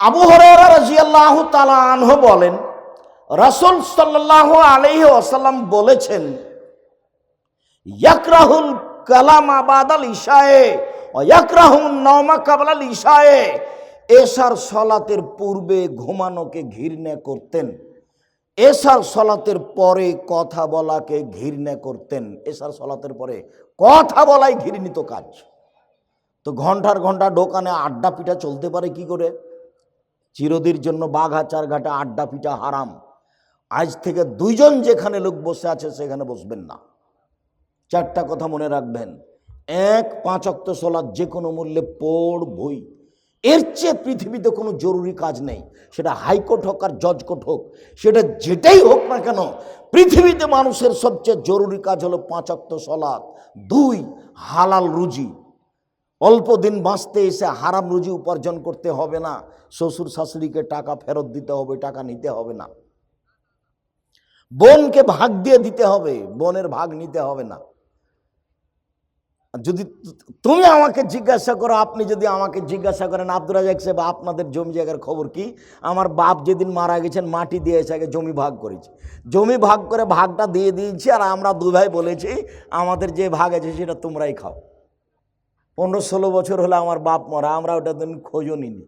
আবু হরারা রাজিয়াল্লাহ তালা আনহ বলেন, রাসুল সাল্লাহ আলহি আসাল্লাম বলেছেন, ইয়াকরাহুল কালাম আবাদাল ইশায়ে ও ইয়াকরাহুল নওমা কাবলাল ইশায়ে এশার সলাতের পূর্বে ঘুমানোকে ঘৃণা করতেন। এশার সলাতের পরে কথা বলাকে ঘৃণা করতেন। এশার সলাতের পরে কথা বলাই ঘৃণিত কাজ। তো ঘণ্টার ঘণ্টা দোকানে আড্ডা পিঠা চলতে পারে কি করে? চিরদির জন্য বাঘাচার ঘাটে আড্ডা পিঠা হারাম। আজ থেকে দুইজন যেখানে লোক বসে আছে, সেখানে বসবেন না। চারটা কথা মনে রাখবেন। এক, পাঁচ অক্ত সলাদ যে কোনো মূল্যে পড়বই এর চেয়ে পৃথিবীতে কোনো জরুরি কাজ নেই। সেটা হাইকোর্ট হোক আর জজ কোর্ট হোক, সেটা যেটাই হোক না কেন, পৃথিবীতে মানুষের সবচেয়ে জরুরি কাজ হলো পাঁচ অক্ত সলাদ দুই, হালাল রুজি। অল্প দিন বাঁচতে এসে হারাম রুজি উপার্জন করতে হবে না, শ্বশুর শাশুড়িকে টাকা ফেরত দিতে হবে, টাকা নিতে হবে না। বোনকে ভাগ দিয়ে দিতে হবে, বোনের ভাগ নিতে হবে না। যদি তুমি আমাকে জিজ্ঞাসা করো, আপনি যদি আমাকে জিজ্ঞাসা করেন আব্দুল রাজাক সাহেব, আপনাদের জমি জায়গার খবর কি? আমার বাপ যেদিন মারা গেছেন, মাটি দিয়ে এসে আগে জমি ভাগ করেছে। জমি ভাগ করে ভাগটা দিয়ে দিয়েছি, আর আমরা দু ভাই বলেছি, আমাদের যে ভাগ আছে সেটা তোমরাই খাও। পনেরো ষোলো বছর হলে আমার বাপ মরা, আমরা ওটা দিন খোঁজও নিনি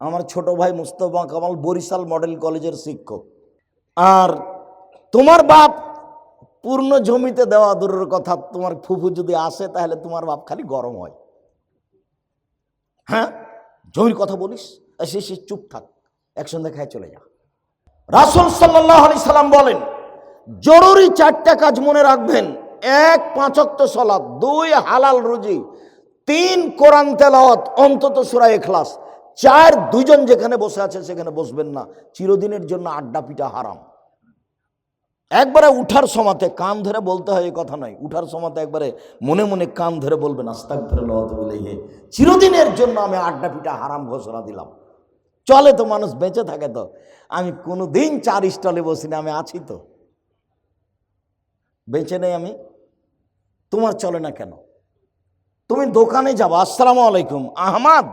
আমার ছোট ভাই মুস্তফা কামাল বরিশাল মডেল কলেজের শিক্ষক। আর তোমার বাপ পূর্ণ জমিতে দেওয়া দূরের কথা তোমার ফুফু যদি আসে, তাহলে তোমার বাপ খালি গরম হয়। হ্যাঁ? জমির কথা বলিস? সে সে চুপ থাক, একসঙ্গে খায় চলে যা। রাসুল সাল্লাহ আলি সাল্লাম বলেন, জরুরি চারটা কাজ মনে রাখবেন। এক পাঁচক্ত সলাদ দুই, হালাল রুজি তিন কোরআন তেলাওয়াত, অন্তত সুরা এখলাস চার দুজন যেখানে বসে আছে সেখানে বসবেন না। চিরদিনের জন্য আড্ডা পিটা হারাম। একবারে উঠার সময়তে কান ধরে বলতে হয় এই কথা নয়। উঠার সময়তে একবারে মনে মনে কান ধরে বলবেন আস্তাক ধরে লওয়াতে বলে চিরদিনের জন্য আমি আড্ডা পিটা হারাম ঘোষণা দিলাম। চলে তো মানুষ, বেঁচে থাকে তো। আমি কোনো দিন চার স্টলে বসি না আমি আছি তো। বেঁচে নেই আমি। তোমার চলে না কেন? তুমি দোকানে যাব আসসালামু আলাইকুম। আহমাদ,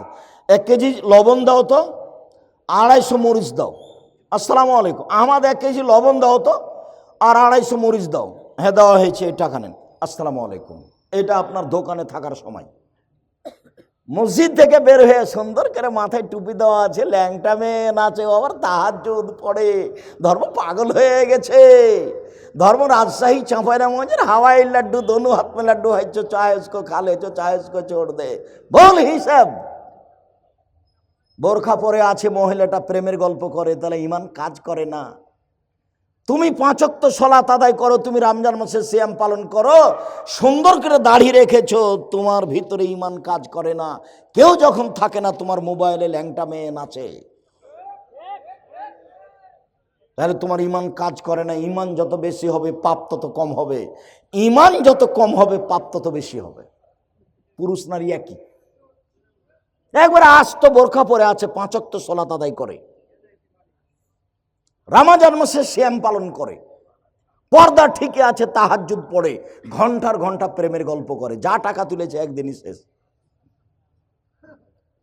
এক কেজি লবণ দাও তো, আড়াইশো মরিচ দাও। আসসালামু আলাইকুম। আহমাদ, এক কেজি লবণ দাও তো, আর আড়াইশো মরিচ দাও। হ্যাঁ দেওয়া হয়েছে, এই টাকা নেন। আসসালামু আলাইকুম। এটা আপনার দোকানে থাকার সময়। মসজিদ থেকে বের হয়ে সুন্দর করে মাথায় টুপি দেওয়া আছে, ল্যাংটা মেয়ে নাচে আবার তাহার পড়ে। ধর্ম পাগল হয়ে গেছে। ধর্ম রাজশাহী চাঁপাইরামগঞ্জের হাওয়াই লাড্ডু, দনু হাত লাড্ডু হয়েছো চায় খাল খা লেছো চোট দে। বল হিসাব বোরখা পরে আছে মহিলাটা, প্রেমের গল্প করে, তাহলে ইমান কাজ করে না। তুমি পাঁচক্ত সলা তাদাই করো, তুমি রমজান মাসে শ্যাম পালন করো, সুন্দর করে দাড়ি রেখেছো, তোমার ভিতরে ইমান কাজ করে না। কেউ যখন থাকে না, তোমার মোবাইলে ল্যাংটা মেয়ে নাচে। তাহলে তোমার ইমান কাজ করে না, ইমান যত বেশি হবে, পাপ তত কম হবে। ইমান যত কম হবে, পাপ তত বেশি হবে। পুরুষ নারী একই। একবার আস্ত বোরখা পরে আছে পাঁচক্ত সলাত আদায় করে। রামাজান মাসে শ্যাম পালন করে। পর্দা ঠিকই আছে তাহাজুদ পড়ে, ঘণ্টার ঘণ্টা প্রেমের গল্প করে। যা টাকা তুলেছে, একদিনই শেষ।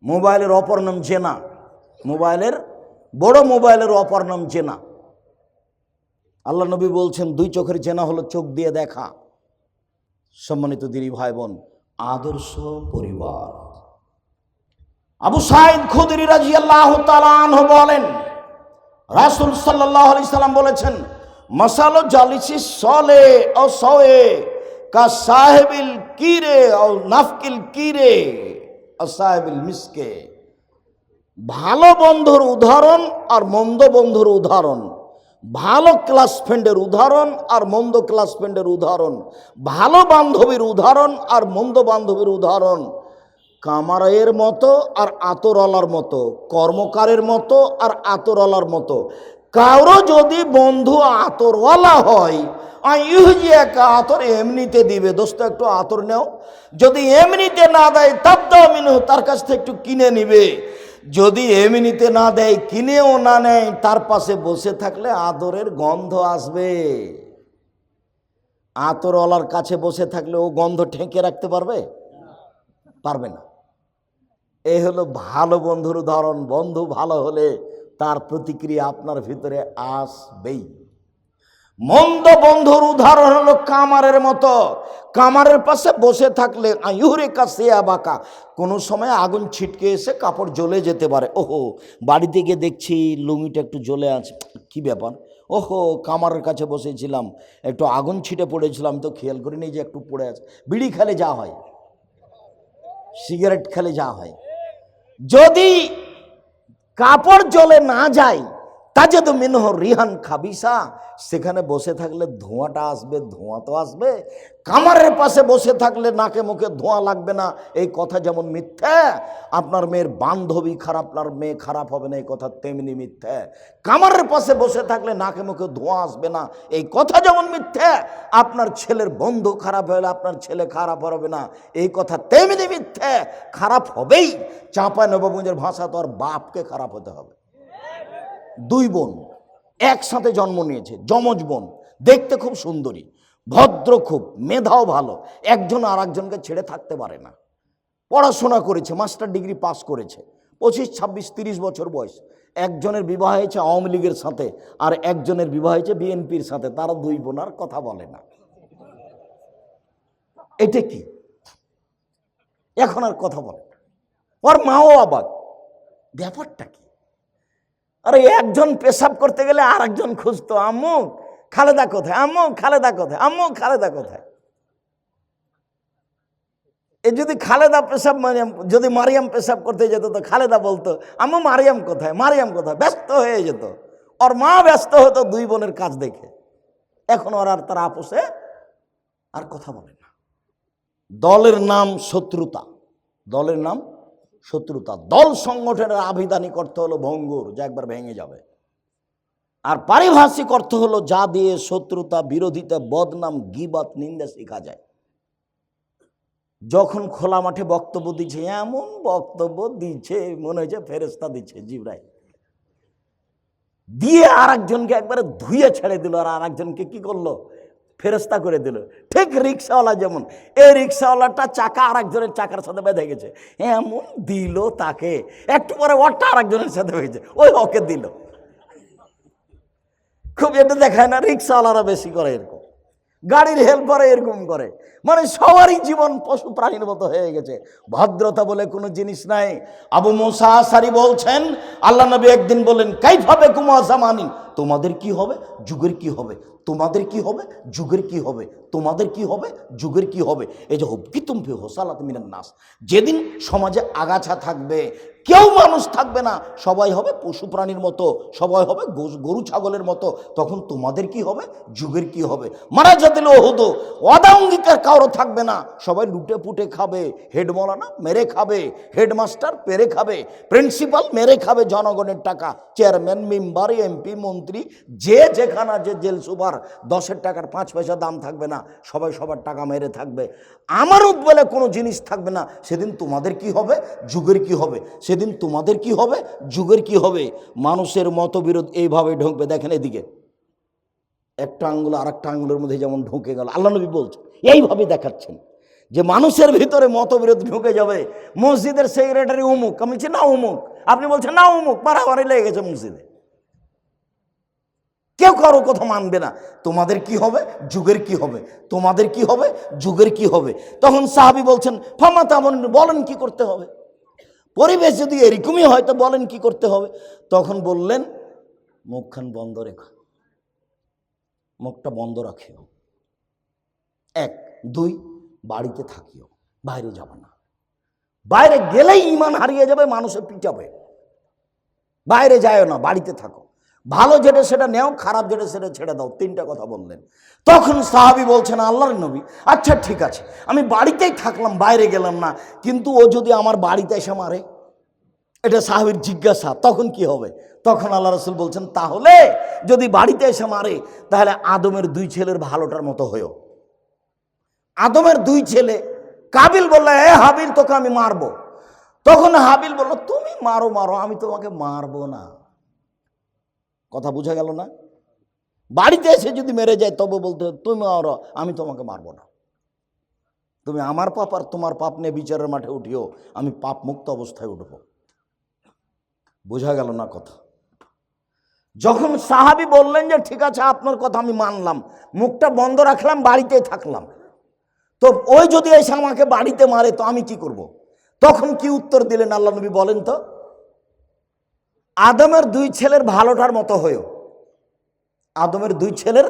মোবাইলের অপর নাম জেনা। মোবাইলের, বড় মোবাইলের অপর নাম জেনা। আল্লাহ নবী বলছেন, দুই চোখের জেনা হলো চোখ দিয়ে দেখা। সম্মানিত দিনী ভাই বোন আদর্শ পরিবার। আবু সাইদ খুদরি রাজি আল্লাহ বলেন, রাসুল সাল্লাহ আলি সাল্লাম বলেছেন মশালো জালিসি সলে ও সয়ে কা সাহেবিল কিরে ও নাফকিল কিরে ও সাহেবিল মিসকে। ভালো বন্ধুর উদাহরণ আর মন্দ বন্ধুর উদাহরণ ভালো ক্লাস ফ্রেন্ডের উদাহরণ আর মন্দ ক্লাস ফ্রেন্ডের উদাহরণ। ভালো বান্ধবীর উদাহরণ আর মন্দ বান্ধবীর উদাহরণ। কামারের মতো আর আতরওয়ালার মতো, কর্মকারের মতো আর আতরওয়ালার মতো। কারও যদি বন্ধু আতরওয়ালা হয় ইউজি একা আতর এমনিতে দিবে। দোস্ত, একটু আতর নেও। যদি এমনিতে না দেয় তার দাও মিনু তার কাছ থেকে একটু কিনে নিবে। যদি এমনিতে না দেয়, কিনেও না নেয়, তার পাশে বসে থাকলে আদরের গন্ধ আসবে। আতরওয়ালার কাছে বসে থাকলে ও গন্ধ ঠেকে রাখতে পারবে? পারবে না। এই হলো ভালো বন্ধুর উদাহরণ। বন্ধু ভালো হলে তার প্রতিক্রিয়া আপনার ভিতরে আসবেই। মন্দ বন্ধুর উদাহরণ হলো কামারের মতো। কামারের পাশে বসে থাকলে আয়ুরে কাছে বাঁকা কোনো সময় আগুন ছিটকে এসে কাপড় জ্বলে যেতে পারে। ওহো, বাড়িতে গিয়ে দেখছি লুঙ্গিটা একটু জ্বলে আছে। কি ব্যাপার? ওহো, কামারের কাছে বসেছিলাম। একটু আগুন ছিটে পড়েছিলাম তো খেয়াল করি করিনি যে একটু পড়ে আছে। বিড়ি খেলে যা হয়। সিগারেট খেলে যা হয়। যদি কাপড় জলে না যায় তাজেদ মিনহ রিহান খাবিসা। সেখানে বসে থাকলে ধোঁয়াটা আসবে, ধোঁয়া তো আসবে। কামারের পাশে বসে থাকলে নাকে মুখে ধোঁয়া লাগবে না। এই কথা যেমন মিথ্যে, আপনার মেয়ের বান্ধবী খারাপ, আপনার মেয়ে খারাপ হবে না, এই কথা তেমনি মিথ্যে। কামারের পাশে বসে থাকলে নাকে মুখে ধোঁয়া আসবে না। এই কথা যেমন মিথ্যে, আপনার ছেলের বন্ধু খারাপ হলে আপনার ছেলে খারাপ হবে না। এই কথা তেমনি মিথ্যে, খারাপ হবেই। চাঁপায় নবগঞ্জের ভাষা তো আর বাপকে খারাপ হতে হবে। দুই বোন একসাথে জন্ম নিয়েছে, যমজ বোন। দেখতে খুব সুন্দরী, ভদ্র খুব, মেধাও ভালো। একজন আর একজনকে ছেড়ে থাকতে পারে না। পড়াশোনা করেছে, মাস্টার ডিগ্রি পাস করেছে। পঁচিশ, ছাব্বিশ, তিরিশ বছর বয়স। একজনের বিবাহ হয়েছে আওয়ামী লীগের সাথে, আর একজনের বিবাহ হয়েছে বিএনপির সাথে। তারা দুই বোন আর কথা বলে না। এটা কি? এখন আর কথা বলে ওর মাও অবাক। ব্যাপারটা কি? আরে একজন পেশাব করতে গেলে আর একজন খুঁজতো আম্মু খালেদা কোথায়? আম্মু খালেদা কোথায়? আম্মু খালেদা কোথায়? এ যদি খালেদা পেশাব মারিয়াম যদি মারিয়াম পেশাব করতে যেত, তো খালেদা বলতো আম্মু মারিয়াম কোথায়? মারিয়াম কোথায়? ব্যস্ত হয়ে যেত। ওর মা ব্যস্ত হতো দুই বোনের কাজ দেখে। এখন ওর আর তার আপোষে আর কথা বলে না। দলের নাম শত্রুতা। দলের নাম শত্রুতা। দল সংগঠনের আবিধানিক অর্থ হলো ভঙ্গুর, যা একবার ভেঙে যাবে। আর পারিভাষিক অর্থ হলো যা দিয়ে শত্রুতা বিরোধিতা, বদনাম গিবাত নিন্দা শেখা যায়। যখন খোলা মাঠে বক্তব্য দিচ্ছে, এমন বক্তব্য দিচ্ছে, মনে হয়েছে ফেরেস্তা দিচ্ছে জিবরাই দিয়ে আর একজনকে একবারে ধুয়ে ছেড়ে দিল, আর আর একজনকে কি করল? ফেরস্তা করে দিল। ঠিক রিক্সাওয়ালা যেমন, এই রিক্সাওয়ালাটা চাকা আর একজনের চাকার সাথে বেঁধে গেছে। এমন দিল তাকে। একটু পরে ওরটা আর একজনের সাথে হয়েছে ওই ওকে দিল। খুব এটা দেখায় না, রিক্সাওয়ালারা বেশি করে। এরকম গাড়ির হেল্পারে এরকম করে। মানে সবারই জীবন পশু প্রাণীর মতো হয়ে গেছে। ভদ্রতা বলে কোনো জিনিস নাই। আবু মোসা আসারি বলছেন, আল্লাহ নবী একদিন বললেন কাইফাবে কুমা জামানি তোমাদের কি হবে? যুগের কি হবে? তোমাদের কি হবে? যুগের কি হবে? তোমাদের কি হবে? যুগের কি হবে? এই যে হবকি তুমি হোসালাত মিনান নাস। যেদিন সমাজে আগাছা থাকবে কেউ মানুষ থাকবে না। সবাই হবে পশু প্রাণীর মতো, সবাই হবে গরু ছাগলের মতো। তখন তোমাদের কি হবে? যুগের কি হবে? মারা যাদিল হতো অঙ্গীকার কারও থাকবে না। সবাই লুটে পুটে খাবে, হেড মলানা মেরে খাবে, হেডমাস্টার পেরে খাবে, প্রিন্সিপাল মেরে খাবে জনগণের টাকা, চেয়ারম্যান, মেম্বার, এমপি, মন্ত্রী, যে যেখানে যে জেল সুপার, দশের টাকার পাঁচ পয়সা দাম থাকবে না, সবাই সবার টাকা মেরে থাকবে। আমারও বলে কোনো জিনিস থাকবে না। সেদিন তোমাদের কি হবে? যুগের কি হবে? সেদিন তোমাদের কি হবে? যুগের কি হবে? মানুষের মতবিরোধ এইভাবে ঢুকবে, দেখেন এদিকে। একটা আঙ্গুল আর একটা আঙ্গুলের মধ্যে যেমন ঢুকে গেল। আল্লাহ নবী বলছেন, এইভাবে দেখাচ্ছেন যে মানুষের ভিতরে মতবিরোধ ঢুকে যাবে। মসজিদের সেক্রেটারি উমুক, আমি বলছি, না উমুক। আপনি বলছেন, না উমুক, বাড়াবাড়ি লেগে গেছে মসজিদে। কেউ কারও কথা মানবে না। তোমাদের কি হবে? যুগের কি হবে? তোমাদের কি হবে? যুগের কি হবে? তখন সাহাবি বলছেন, ফামা তামন বলেন কি করতে হবে? পরিবেশ যদি এরকমই হয়, তো বলেন কি করতে হবে? তখন বললেন, মুখখান বন্ধ রেখো। মুখটা বন্ধ রাখিও। এক, দুই, বাড়িতে থাকিও। বাইরে যাবে না। বাইরে গেলেই ইমান হারিয়ে যাবে, মানুষের পিটাবে। বাইরে যায় না, বাড়িতে থাকো। ভালো যেটা সেটা নেও, খারাপ যেটা সেটা ছেড়ে দাও, তিনটা কথা বললেন। তখন সাহাবি বলছেন, আল্লাহর নবী। আচ্ছা ঠিক আছে, আমি বাড়িতেই থাকলাম, বাইরে গেলাম না, কিন্তু ও যদি আমার বাড়িতে এসে মারে? এটা সাহাবির জিজ্ঞাসা, তখন কি হবে? তখন আল্লাহ রসুল বলছেন, তাহলে যদি বাড়িতে এসে মারে, তাহলে আদমের দুই ছেলের ভালোটার মতো হয়েও। আদমের দুই ছেলে, কাবিল বললে, এ হাবিল, তোকে আমি মারবো। তখন হাবিল বলল, তুমি মারো মারো, আমি তোমাকে মারবো না। কথা বোঝা গেল না? বাড়িতে এসে যদি মেরে যায়, তবে বলতে তুমি মারো আমি তোমাকে মারবো না। তুমি আমার পাপ আর তোমার পাপ নিয়ে বিচারের মাঠে উঠিও, আমি পাপ মুক্ত অবস্থায় উঠব। বোঝা গেল না কথা। যখন সাহাবি বললেন যে, ঠিক আছে, আপনার কথা আমি মানলাম, মুখটা বন্ধ রাখলাম, বাড়িতেই থাকলাম। তো ওই যদি এসে আমাকে বাড়িতে মারে, তো আমি কি করব। তখন কি উত্তর দিলেন? আল্লাহ নবী বলেন তো আদমের দুই ছেলের ভালোটার মতো হয়েও। আদমের দুই ছেলের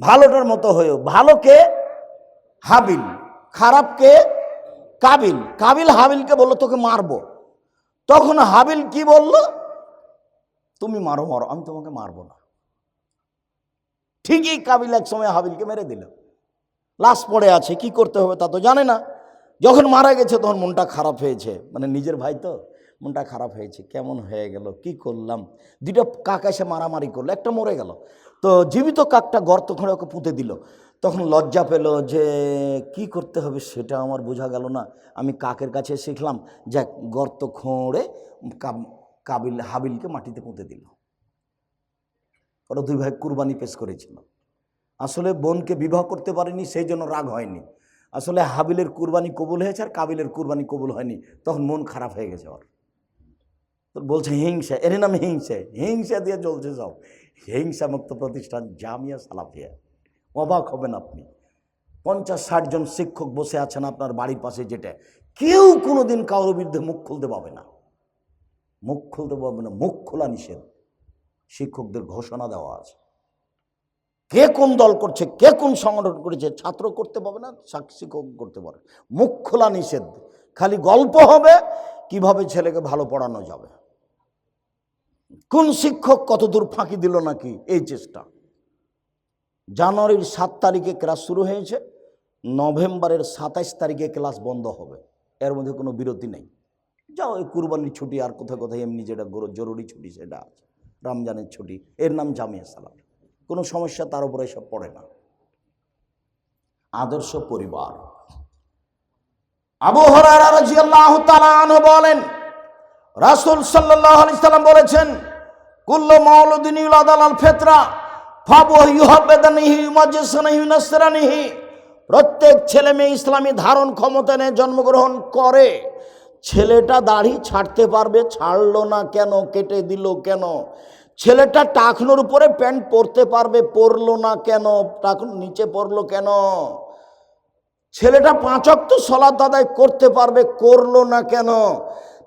ভালোটার মতো হয়েও। ভালোকে হাবিল। খারাপকে কাবিল। কাবিল হাবিলকে বলল, তোকে মারবো। তখন হাবিল কি বলল? তুমি মারো মারো। আমি তোমাকে মারবো না। ঠিকই কাবিল এক সময় হাবিলকে মেরে দিল। লাশ পড়ে আছে, কি করতে হবে তা তো জানে না। যখন মারা গেছে, তখন মনটা খারাপ হয়েছে। মানে নিজের ভাই তো? মনটা খারাপ হয়েছে, কেমন হয়ে গেল, কি করলাম? দুটো কাক এসে মারামারি করল, একটা মরে গেল। তো জীবিত কাকটা গর্ত খুঁড়ে ওকে পুঁতে দিল। তখন লজ্জা পেল যে কি করতে হবে সেটা আমার বোঝা গেল না। আমি কাকের কাছে শিখলাম যে গর্ত খোঁড়ে কাব- কাবিল, হাবিলকে মাটিতে পুঁতে দিল। ওরা দুই ভাই কুরবানি পেশ করেছিল। আসলে বোনকে বিবাহ করতে পারেনি, সেই জন্য রাগ হয়নি। আসলে হাবিলের কুরবানি কবুল হয়েছে আর কাবিলের কুরবানি কবুল হয়নি। তখন মন খারাপ হয়ে গেছে ওর। বলছে হিংসা, এর নাম হিংসা। হিংসা দিয়ে চলছে যাও হিংসা মুক্ত প্রতিষ্ঠান জামিয়া সালাফিয়া। অবাক হবেন আপনি। পঞ্চাশ, ষাট জন শিক্ষক বসে আছেন আপনার বাড়ির পাশে যেটা। কেউ কোনো দিন কারোর বিরুদ্ধে মুখ খুলতে পাবে না। মুখ খুলতে পারবে না। মুখ খোলা নিষেধ। শিক্ষকদের ঘোষণা দেওয়া আছে। কে কোন দল করছে, কে কোন সংগঠন করেছে, ছাত্র করতে পারবে না শিক্ষক করতে পারে মুখ খোলা নিষেধ। খালি গল্প হবে, কীভাবে ছেলেকে ভালো পড়ানো যাবে। কোন শিক্ষক কতদূর ফাঁকি দিল নাকি এই চেষ্টা? জানুয়ারির সাত তারিখে ক্লাস শুরু হয়েছে, নভেম্বরের সাতাইশ তারিখে ক্লাস বন্ধ হবে। এর মধ্যে কোনো বিরতি নেই। যাও, এই কুরবানির ছুটি আর কোথায় কোথায়, এমনি যেটা জরুরি ছুটি সেটা আছে। রমজানের ছুটি, এর নাম জামিয়া সালাম। কোনো সমস্যা, তার উপরে এসব পড়ে না। আদর্শ পরিবার। আবু হরারা রাদিয়াল্লাহু বলেন রাসূল সাল্লাল্লাহু আলাইহি সাল্লাম বলেছেন, কুল্লু মাউলুদিন ইউলাদ আলাল ফিতরা প্রত্যেক ছেলে মেয়ে ইসলামী ধারণ ক্ষমতা নিয়ে জন্মগ্রহণ করে, ছেলেটা দাড়ি ছাড়তে পারবে, ছাড়লো না কেন, কেটে দিল কেন? ছেলেটা টাকনোর উপরে প্যান্ট পরতে পারবে, পরলো না কেন, টাকন নিচে পরলো কেন? ছেলেটা পাঁচক তো সলাত আদায় করতে পারবে, করল না কেন?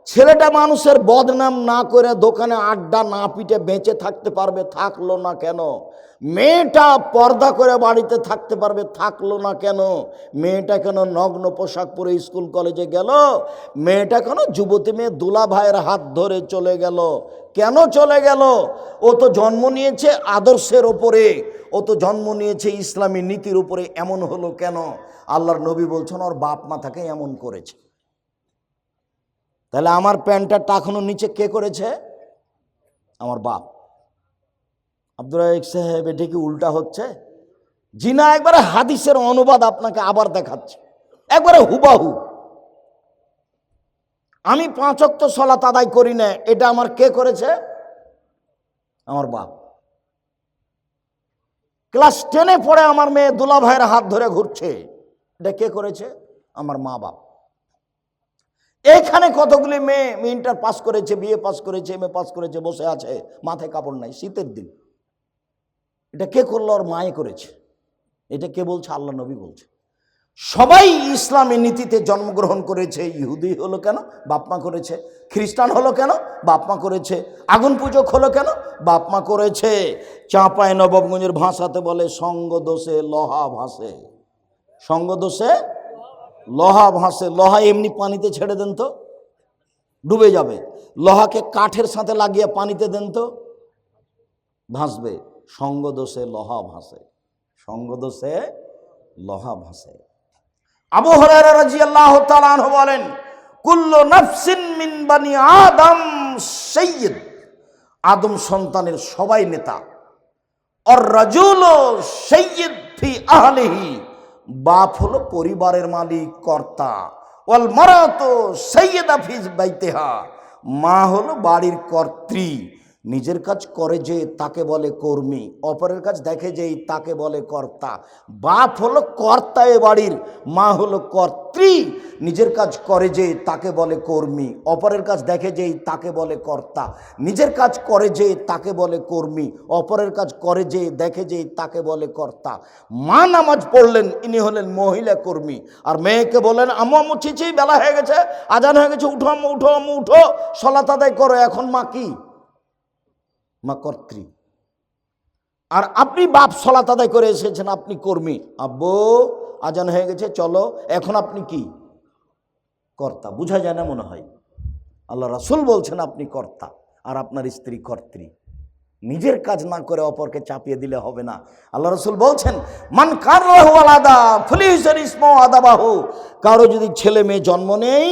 ছেলেটা মানুষের বদনাম না করে দোকানে আড্ডা না পিটে বেঁচে থাকতে পারবে, থাকল না কেন? মেয়েটা পর্দা করে বাড়িতে থাকতে পারবে, থাকল না কেন? মেয়েটা কেন নগ্ন পোশাক পরে স্কুল কলেজে গেল? মেয়েটা কেন যুবতী মেয়ে দুলা ভাইয়ের হাত ধরে চলে গেল? কেন চলে গেল? ও তো জন্ম নিয়েছে আদর্শের ওপরে, ও তো জন্ম নিয়েছে ইসলামী নীতির উপরে, এমন হলো কেন? আল্লাহর নবী বলছেন, ওর বাপ মা তাকে এমন করেছে। তাহলে আমার প্যান্টটা টাকানো নিচে কে করেছে? আমার বাপ। আব্দুল সাহেব, এটা কি উল্টা হচ্ছে? জিনা একবারে হাদিসের অনুবাদ আপনাকে আবার দেখাচ্ছে। একবারে হুবাহু। আমি পাঁচক্ত সলাত আদায় করি না, এটা আমার কে করেছে? আমার বাপ। ক্লাস টেনে পড়ে আমার মেয়ে দুলা ভাইয়ের হাত ধরে ঘুরছে। এটা কে করেছে? আমার মা বাপ। এখানে কতগুলি মেয়ে? ইন্টার পাস করেছে বিএ পাস করেছে এম এ পাস করেছে, বসে আছে, মাথায় কাপড় নাই, শীতের দিন। এটা কে করল? ওর মায়ে করেছে। এটা কে বলছে? আল্লাহ নবী বলছে। সবাই ইসলামী নীতিতে জন্মগ্রহণ করেছে। ইহুদি হলো কেন? বাপমা করেছে। খ্রিস্টান হলো কেন? বাপমা করেছে। আগুন পূজক হলো কেন? বাপমা করেছে। চাঁপায় নবাবগঞ্জের ভাষাতে বলে সঙ্গ দোষে লোহা ভাসে। সঙ্গ দোষে লোহা ভাসে, লোহা এমনি পানিতে ছেড়ে দেন তো, ডুবে যাবে। লোহাকে কাঠের সাথে লাগিয়ে পানিতে দেন তো, ভাসবে। সঙ্গ দোষে লোহা ভাসে, সঙ্গ দোষে লোহা ভাসে। আবু রাদিয়াল্লাহু তাআলা বলেন, কুল্লু নাফসিন মিন বানি আদম সাইয়্যিদ। আদম সন্তানের সবাই নেতা। আর রাজুল সৈয়দ ফি আহলিহি। বাপ হলো পরিবারের মালিক কর্তা। ওয়াল তো সৈয়দা ফিজ বাইতেহা। মা হলো বাড়ির কর্ত্রী। নিজের কাজ করে যে তাকে বলে কর্মী, অপরের কাজ দেখে যেই তাকে বলে কর্তা। বাপ হলো কর্তা এ বাড়ির, মা হলো কর্ত্রী। নিজের কাজ করে যে তাকে বলে কর্মী, অপরের কাজ দেখে যেই তাকে বলে কর্তা। নিজের কাজ করে যে তাকে বলে কর্মী, অপরের কাজ করে যে দেখে যেই তাকে বলে কর্তা। মা নামাজ পড়লেন, ইনি হলেন মহিলা কর্মী। আর মেয়েকে বলেন আমু আমু চিচি বেলা হয়ে গেছে, আজান হয়ে গেছে, উঠো, আম্মু উঠো আম্মু, উঠো, সলাত আদায় করো, এখন মা কি? মা কর্ত্রী। আর আপনি বাপ সলাত আদায় করে এসেছেন, আপনি কর্মী। আব্বু, আজান হয়ে গেছে, চলো। এখন আপনি কি? কর্তা। বোঝা যায় না মনে হয়। আল্লাহ রাসুল বলছেন আপনি কর্তা, আর আপনার স্ত্রী কর্ত্রী। নিজের কাজ না করে অপরকে চাপিয়ে দিলে হবে না। আল্লাহ রসুল বলছেন, মান কারলাহু আলাদা ফুলিসের ইসমো আদাবাহু। কারও যদি ছেলে মেয়ে জন্ম নেই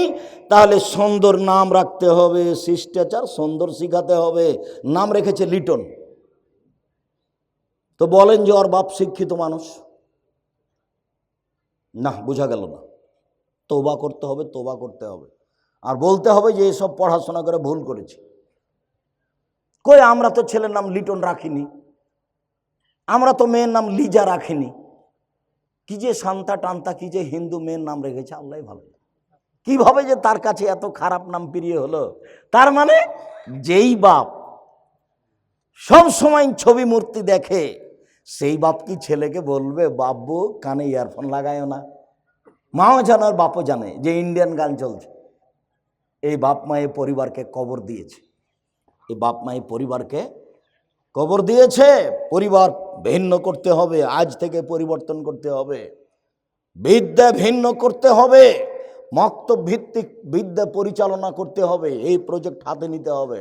তাহলে সুন্দর নাম রাখতে হবে, শিষ্টাচার সুন্দর শিখাতে হবে। নাম রেখেছে লিটন। তো বলেন যে ওর বাপ শিক্ষিত মানুষ। না, বোঝা গেল না। তোবা করতে হবে তোবা করতে হবে। আর বলতে হবে যে এসব পড়াশোনা করে ভুল করেছি। কই, আমরা তো ছেলের নাম লিটন রাখিনি। আমরা তো মেয়ের নাম লিজা রাখিনি। কি যে শান্তা টান্তা, কি যে হিন্দু মেয়ের নাম রেখেছে আল্লাহ ভালো কীভাবে যে তার কাছে এত খারাপ নাম প্রিয় হলো? তার মানে যেই বাপ সব সময় ছবি মূর্তি দেখে, সেই বাপ কি ছেলেকে বলবে, বাব্বু, কানে ইয়ারফোন লাগায়ও না। মাও জানে, আর বাপও জানে যে ইন্ডিয়ান গান চলছে। এই বাপ মায়ের পরিবারকে কবর দিয়েছে। এই বাপ মায়ের পরিবারকে কবর দিয়েছে। পরিবার ভিন্ন করতে হবে, আজ থেকে পরিবর্তন করতে হবে। বিদ্যা ভিন্ন করতে হবে। মক্তব ভিত্তিক বিদ্যা পরিচালনা করতে হবে, এই প্রজেক্ট হাতে নিতে হবে।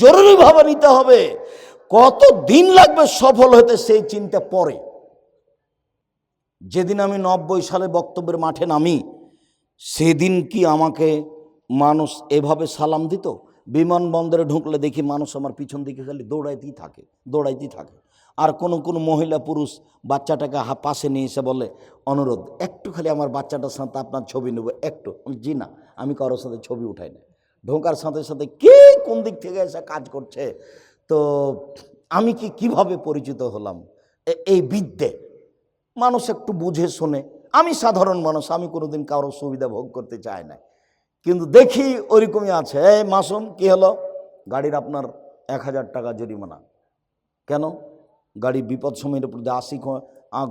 জরুরিভাবে নিতে হবে। কত দিন লাগবে সফল হতে সেই চিন্তা পরে। যেদিন আমি নব্বই সালে বক্তব্যের মাঠে নামি, সেদিন কি আমাকে মানুষ এভাবে সালাম দিত? বিমানবন্দরে ঢুকলে দেখি মানুষ আমার পিছন দিকে খালি দৌড়াইতেই থাকে দৌড়াইতেই থাকে। আর কোনো কোনো মহিলা পুরুষ বাচ্চাটাকে পাশে নিয়ে এসে বলে, অনুরোধ, একটু খালি আমার বাচ্চাটার সাথে আপনার ছবি নেব, একটু। জি না, আমি কারোর সাথে ছবি উঠাই না। ঢোকার সাথে সাথে কে কোন দিক থেকে এসে কাজ করছে? তো আমি কি কীভাবে পরিচিত হলাম? এই বিদ্যে। মানুষ একটু বুঝে শোনে, আমি সাধারণ মানুষ, আমি কোনোদিন কারোর সুবিধা ভোগ করতে চাই না কিন্তু দেখি ওরকমই আছে। এই মাসুম, কি হলো? গাড়ির আপনার এক হাজার টাকা জরিমানা। কেন? গাড়ি বিপদ সময়ের উপর দিয়ে আশি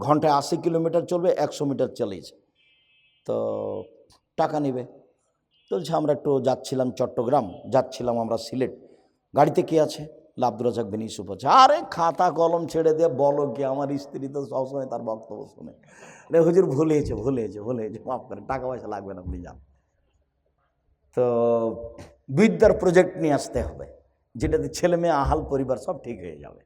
ঘন্টায় আশি কিলোমিটার চলবে, একশো মিটার চালিয়েছে তো টাকা নেবে। বলছে, আমরা একটু যাচ্ছিলাম চট্টগ্রাম, যাচ্ছিলাম আমরা সিলেট। গাড়িতে কে আছে? আব্দুল রাজাক বিন ইউসুফ আছে। আরে খাতা কলম ছেড়ে দিয়ে বলো কি? আমার স্ত্রী তো সবসময় তার বক্তব্য শুনে। রে হুজুর, ভুল হয়েছে ভুল হয়েছে ভুল হয়েছে, মাফ করে, টাকা পয়সা লাগবে না, আপনি যান। তো বিদ্যার প্রজেক্ট নিয়ে আসতে হবে, যেটাতে ছেলে মেয়ে, আহাল পরিবার সব ঠিক হয়ে যাবে।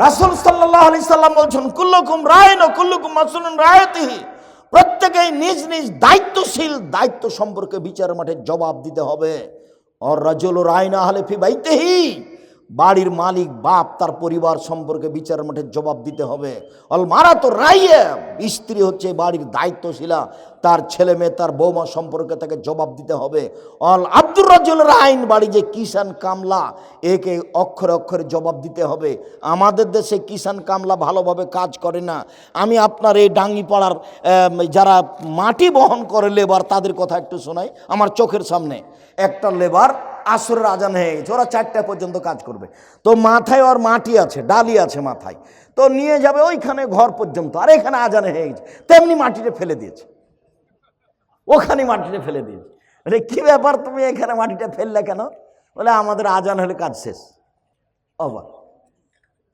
রাসুল সাল্লাহ আলি সাল্লাম বলছেন, কুল্লুকুম রায় কুল্লুকুম মাসুলুন রায়তিহি। প্রত্যেকেই নিজ নিজ দায়িত্বশীল, দায়িত্ব সম্পর্কে বিচার মাঠে জবাব দিতে হবে। আর রাজল রায় না হলে ফি বাড়ির মালিক, বাপ, তার পরিবার সম্পর্কে বিচার মাঠে জবাব দিতে হবে। অল মারা তো রাইয়ে। স্ত্রী হচ্ছে বাড়ির দায়িত্বশীলা। তার ছেলে মেয়ে, তার বৌমা সম্পর্কে তাকে জবাব দিতে হবে। অল আব্দুর রাজুলের আইন বাড়ি যে কিষান কামলা, একে অক্ষরে অক্ষরে জবাব দিতে হবে। আমাদের দেশে কিষান কামলা ভালোভাবে কাজ করে না। আমি আপনার এই ডাঙ্গিপাড়ার যারা মাটি বহন করে লেবার, তাদের কথা একটু শোনাই। আমার চোখের সামনে একটা লেবার আসরের আজান হয়ে গেছে। ওরা চারটা পর্যন্ত কাজ করবে। তো মাথায় ওর মাটি আছে, ডালি আছে মাথায়। তো নিয়ে যাবে ওইখানে ঘর পর্যন্ত। আর এখানে আজান হয়ে গেছে। তেমনি মাটিটা ফেলে দিয়েছে। ওখানে মাটিটা ফেলে দিয়েছে। বলে কি ব্যাপার তুমি এখানে মাটিটা ফেললে কেন? বলে আমাদের আজান হলে কাজ শেষ। অবাক।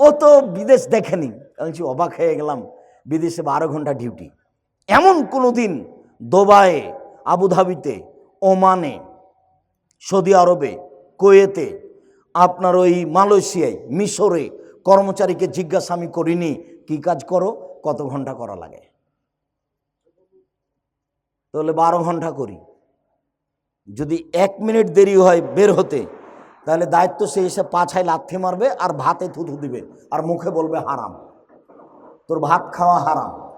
ও তো বিদেশ দেখেনি। বলছি, অবাক হয়ে গেলাম। বিদেশে বারো ঘণ্টা ডিউটি। এমন কোনো দিন দোবায়ে আবুধাবিতে ওমানে সৌদি আরবে কোয়েতে আপনার ওই মালয়েশিয়ায় মিশরে কর্মচারীকে জিজ্ঞাসা আমি করিনি। কি কাজ করো? কত ঘণ্টা করা লাগে? তাহলে বারো ঘণ্টা করি। যদি এক মিনিট দেরি হয় বের হতে, তাহলে দায়িত্ব সে এসে পাছায় লাথি মারবে আর ভাতে থুথু দিবে আর মুখে বলবে হারাম। তোর ভাত খাওয়া হারাম।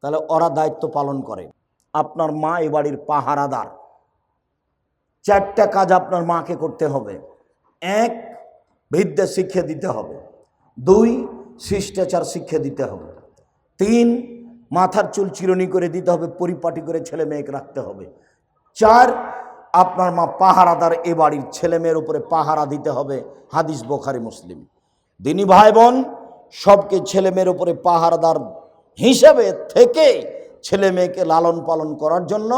তাহলে ওরা দায়িত্ব পালন করে। আপনার মা এ বাড়ির পাহারাদার। চারটা কাজ আপনার মাকে করতে হবে। এক, বিদ্যা শিক্ষা দিতে হবে। দুই, শিষ্টাচার শিক্ষা দিতে হবে। তিন মাথার চুল চিরনি করে দিতে হবে, পরিপাটি করে ছেলে মেয়েকে রাখতে হবে। চার, আপনার মা পাহারাদার এ বাড়ির ছেলে মেয়ের উপরে পাহারা দিতে হবে, হাদিস বোখারি, মুসলিম। দিনী ভাই বোন সবকে ছেলে মেয়ের উপরে পাহারাদার হিসেবে থেকে ছেলে মেয়েকে লালন পালন করার জন্য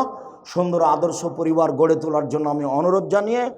সুন্দর আদর্শ পরিবার গড়ে তোলার জন্য আমি অনুরোধ জানিয়ে